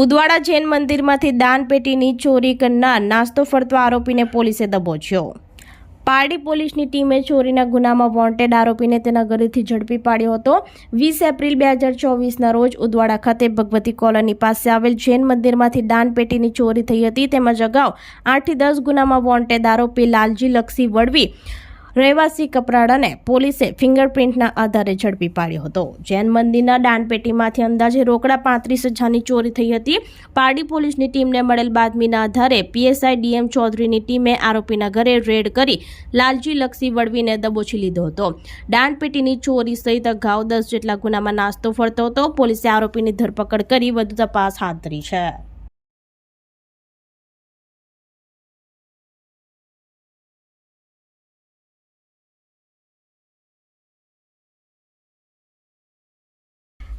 ઉદવાડા જૈન મંદિરમાંથી દાનપેટીની ચોરી કરનાર નાસ્તો ફરતો આરોપીને પોલીસે દબોચ્યો. પારડી પોલીસની ટીમે ચોરીના ગુનામાં વોન્ટેડ આરોપીને તેના ઘરેથી ઝડપી પાડ્યો હતો. વીસ એપ્રિલ બે હજાર ચોવીસના રોજ ઉદવાડા ખાતે ભગવતી કોલોની પાસે આવેલ જૈન મંદિરમાંથી દાનપેટીની ચોરી થઈ હતી. તેમજ અગાઉ આઠથી દસ ગુનામાં વોન્ટેડ આરોપી લાલજી લક્ષી વડવી રહેવાસી કપરાડાને પોલીસે ફિંગરપ્રિન્ટના આધારે ઝડપી પાડ્યો હતો. જૈન મંદિરના દાનપેટીમાંથી અંદાજે રોકડા પાંત્રીસ હજારની ચોરી થઈ હતી. પારડી પોલીસની ટીમને મળેલ બાતમીના આધારે પીએસઆઈ ડીએમ ચૌધરીની ટીમે આરોપીના ઘરે રેડ કરી લાલજી લક્ષી વળવીને દબોચી લીધો હતો. દાનપેટીની ચોરી સહિત અગાઉ દસ જેટલા ગુનામાં નાસ્તો ફરતો હતો. પોલીસે આરોપીની ધરપકડ કરી વધુ તપાસ હાથ ધરી છે.